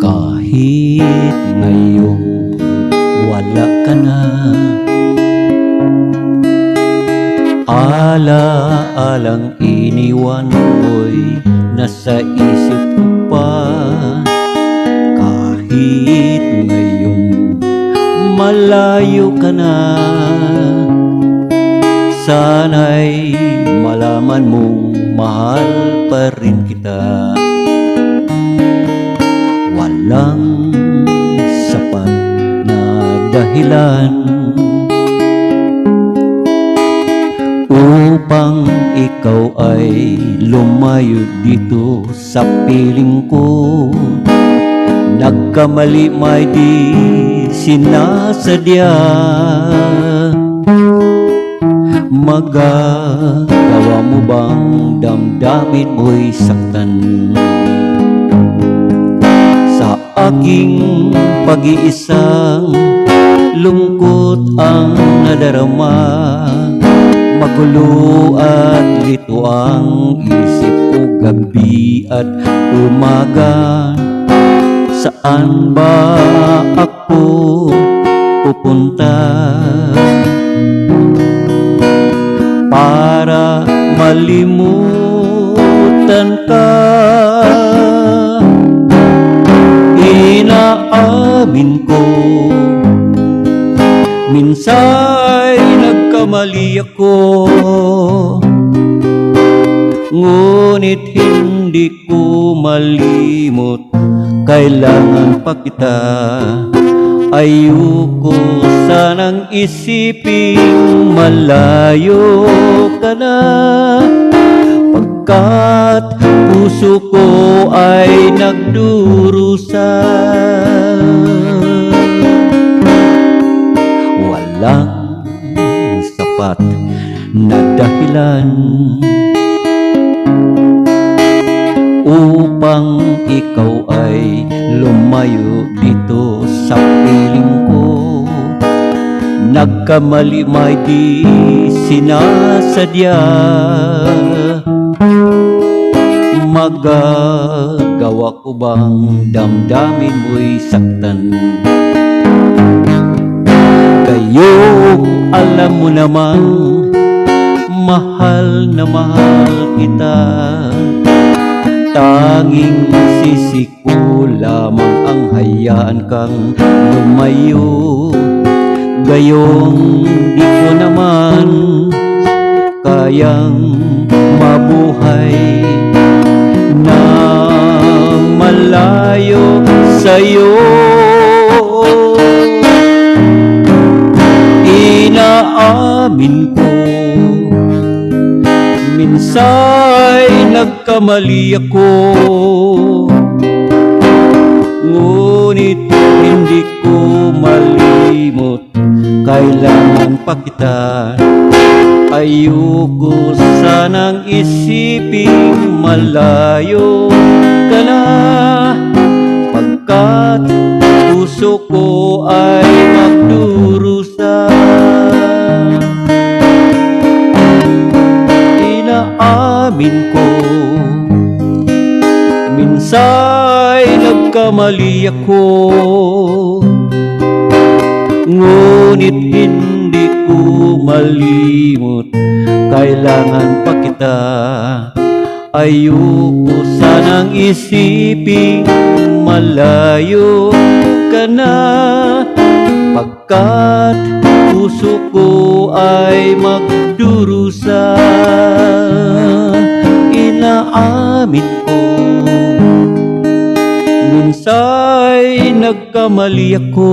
Kahit ngayong wala ka na Ala-alang iniwan mo'y nasa isip ko pa. Kahit ngayong malayo ka na Sana'y malaman mong mahal pa rin kita. Walang sapat na dahilan Upang ikaw ay lumayo dito sa piling ko. Nagkamali may di sinasadya Magagawa mo bang damdamin mo'y saktan? Sa aking pag-iisang lungkot ang nadarama Magulo at lito ang isip ko gabi at umaga. Saan ba malimutan ka. Inaamin ko Minsa'y nagkamali ako. Ngunit hindi ko malimot Kailangan pa kita Ayoko sanang isiping malayo ka na. Pagkat puso ko ay nagdurusa. Walang sapat na dahilan Upang ikaw ay lumayo dito sa piling ko. Nagkamali may di sinasadya. Magagawa ko bang damdamin mo'y saktan? Kayo alam mo naman Mahal na mahal kita. Tanging sisi ko lamang ang hayaan kang lumayo. Gayong di ko naman kayang mabuhay na malayo sa'yo. Inaamin ko Minsa'y nagkamali ako Ngunit hindi ko malimot Kailangan pa kita. Ayoko sanang isiping malayo ka na. Pagkat puso ko ay magdurusa Inaamin ko nagkamali ako. Ngunit hindi ko malimot Kailangan pa kita. Ayoko sanang isiping malayo ka na. Pagkat puso ko ay magdurusa Inaamin ko Minsa'y nagkamali ako